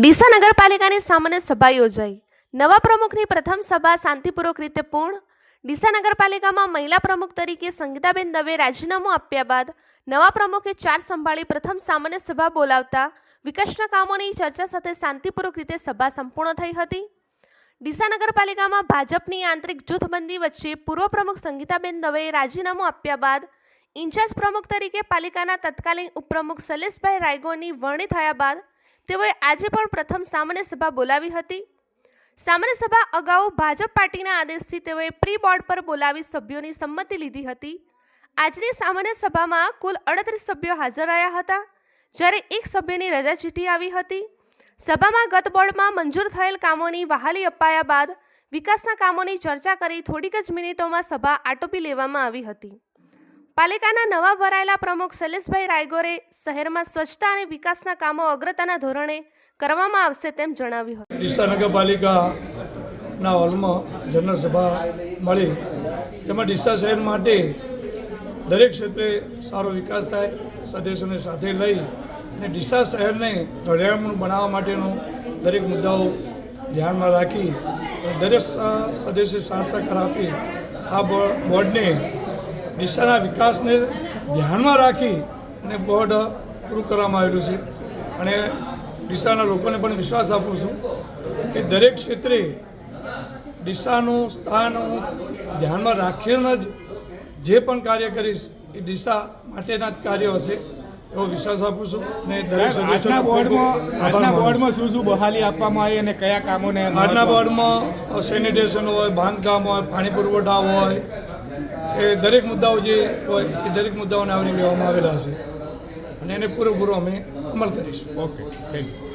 ડીસા નગરપાલિકાની સામાન્ય સભા યોજાઈ. નવા પ્રમુખની પ્રથમ સભા શાંતિપૂર્વક રીતે પૂર્ણ. ડીસા નગરપાલિકામાં મહિલા પ્રમુખ તરીકે સંગીતાબેન દવે રાજીનામું આપ્યા બાદ નવા પ્રમુખે ચાર સંભાળી પ્રથમ સામાન્ય સભા બોલાવતા વિકાસના કામોની ચર્ચા સાથે શાંતિપૂર્વક રીતે સભા સંપૂર્ણ થઈ હતી. ડીસા નગરપાલિકામાં ભાજપની આંતરિક જૂથબંધી વચ્ચે પૂર્વ પ્રમુખ સંગીતાબેન દવેએ રાજીનામું આપ્યા બાદ ઇન્ચાર્જ પ્રમુખ તરીકે પાલિકાના તત્કાલીન ઉપપ્રમુખ શૈલેષભાઈ રાયગોની વરણી થયા બાદ તેઓએ આજે પણ પ્રથમ સામાન્ય સભા બોલાવી હતી. સામાન્ય સભા અગાઉ ભાજપ પાર્ટીના આદેશથી તેઓએ પ્રી બોર્ડ પર બોલાવી સભ્યોની સંમતિ લીધી હતી. આજની સામાન્ય સભામાં કુલ અડત્રીસ સભ્યો હાજર રહ્યા હતા. જ્યારે એક સભ્યની રજા ચીઠી આવી હતી. સભામાં ગત બોર્ડમાં મંજૂર થયેલ કામોની વહાલી અપાયા બાદ વિકાસના કામોની ચર્ચા કરી થોડીક જ મિનિટોમાં સભા આટોપી લેવામાં આવી હતી. પાલિકાના નવા ભરાયેલા પ્રમુખ શૈલેષભાઈ રાયગોરે શહેરમાં સ્વચ્છતા અને વિકાસના કામો અગ્રતાના ધોરણે કરવામાં આવશે તેમ જણાવ્યું હતું. ડીસા નગરપાલિકાના હોલમાં જનરલ મળી. તેમાં ડીસા શહેર માટે દરેક ક્ષેત્રે સારો વિકાસ થાય, સદસ્યોને સાથે લઈ અને ડીસા શહેરને રળિયામણું બનાવવા માટેનો દરેક મુદ્દાઓ ધ્યાનમાં રાખી દરેક સદસ્ય સાથ સહકાર આપી આ બોર્ડને ડીસાના વિકાસને ધ્યાનમાં રાખી અને બોર્ડ પૂરું કરવામાં આવેલું છે. અને ડીસાના લોકોને પણ વિશ્વાસ આપું છું કે દરેક ક્ષેત્રે ડીસાનું સ્થાન હું ધ્યાનમાં રાખીને જ જે પણ કાર્ય કરીશ એ ડીસા માટેના જ કાર્યો હશે એવો વિશ્વાસ આપું છું. અને દરેક આજના બોર્ડમાં આજના બોર્ડમાં શું શું બહાલી આપવામાં આવી અને કયા કામોને આજના બોર્ડમાં સેનિટેશન હોય બાંધકામ હોય પાણી પુરવઠા હોય એ દરેક મુદ્દાઓ જે હોય, એ દરેક મુદ્દાઓને આવરી લેવામાં આવેલા છે અને એને પૂરેપૂરો અમે અમલ કરીશું. Okay thank you